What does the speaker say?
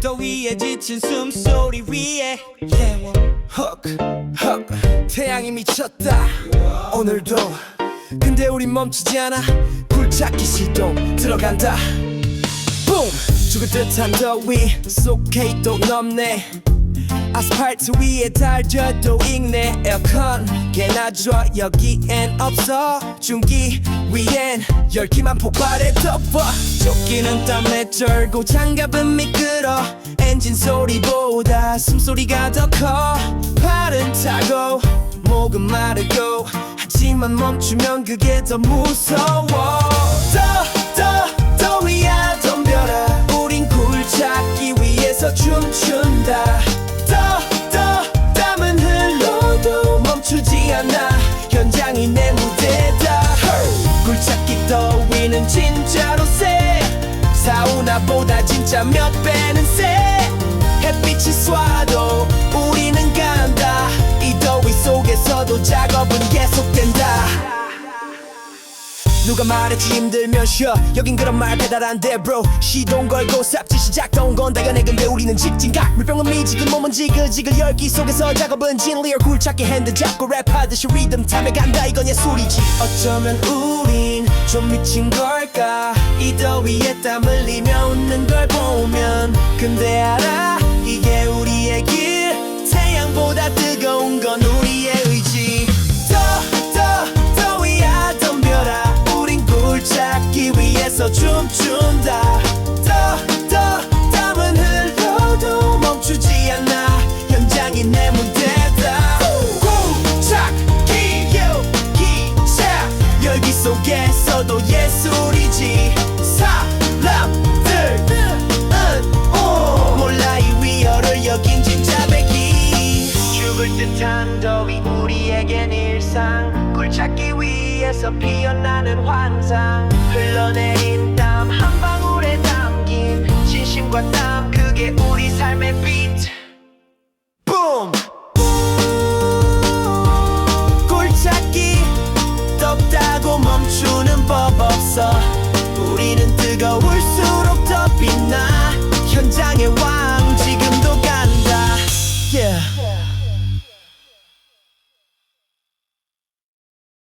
더위에 지친 숨소리 위에. 헉, 헉, 태양이 미쳤다. 오늘도 근데 우린 멈추지 않아. 굴착기 시동 들어간다. 붐 죽을 듯한 더위 속해 또 넘네. 아스팔트 위에 달져도 익네. 에어컨 개나 줘 여기엔 없어. 중기 위엔 열기만 폭발해 덮어. 쫓기는 땀에 쩔고 장갑은 미끄러. 엔진 소리보다 숨소리가 더 커. 팔은 타고 목은 마르고 하지만 멈추면 그게 더 무서워 진짜로 세 사우나보다 진짜 몇 배는 세 햇빛이 쏴도 우리는 간다. 이 더위 속에서도 작업은 계속된다. 누가 말했지 힘들면 쉬어. 여긴 그런 말 배달 안돼 bro. 시동 걸고 삽질 시작도 건 당연해 근데 우리는 직진각 물병은 미지근 몸은 지글지글 열기 속에서 작업은 진리얼 굴착기 핸드 잡고 랩하듯이 리듬 탐에 간다. 이건 예술이지. 어쩌면 우린 좀 미친 걸 까 이 더위에 땀 흘리며 웃는 걸 보면. 근데 알아? 이게 우리의 길. 태양보다 뜨거운 건 우리의 의지. 더 더 더위야 덤벼라 우린 굴착기 위에서 춤춘다. 더 더 땀은 흘러도 멈추지 않아. 현장이 내 속에서도 예술이지. 사람들은 오 몰라 이 위협을 여긴 진짜 백기 죽을 듯한 더위 우리에겐 일상. 굴착기 위에서 피어나는 환상. 흘러내린 땀 한 방울에 담긴 진심과 땀